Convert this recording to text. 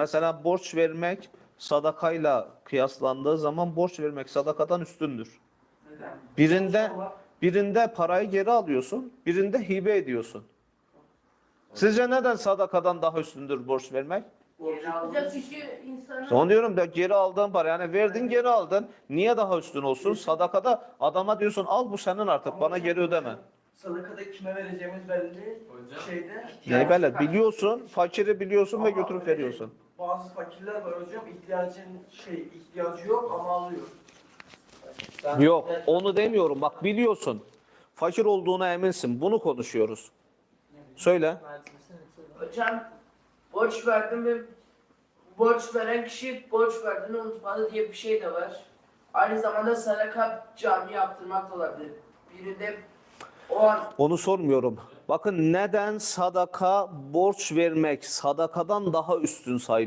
Mesela borç vermek sadakayla kıyaslandığı zaman borç vermek sadakadan üstündür. Neden? Birinde birinde parayı geri alıyorsun, birinde hibe ediyorsun. Sizce neden sadakadan daha üstündür borç vermek? Son diyorum da geri aldığın para yani verdin geri aldın. Niye daha üstün olsun? Sadakada adama diyorsun al bu senin artık bana geri ödeme. Sadakada kime vereceğimiz belli. Hocam. Şeyde. Neyi böyle biliyorsun, fakiri biliyorsun ve Ama götürüp öyle veriyorsun. Bazı fakirler var hocam ihtiyacın şey ihtiyacı yok ama alıyor. Ben- Yok ben- onu demiyorum bak biliyorsun. Fakir olduğuna eminsin. Bunu konuşuyoruz. Söyle. hocam borç verdim ve borç veren kişi borç verdiğini unutmadı diye bir şey de var. Aynı zamanda sadaka cami yaptırmak da olabilir. Birinde o an Onu sormuyorum. Bakın neden sadaka borç vermek sadakadan daha üstün sayılıyor?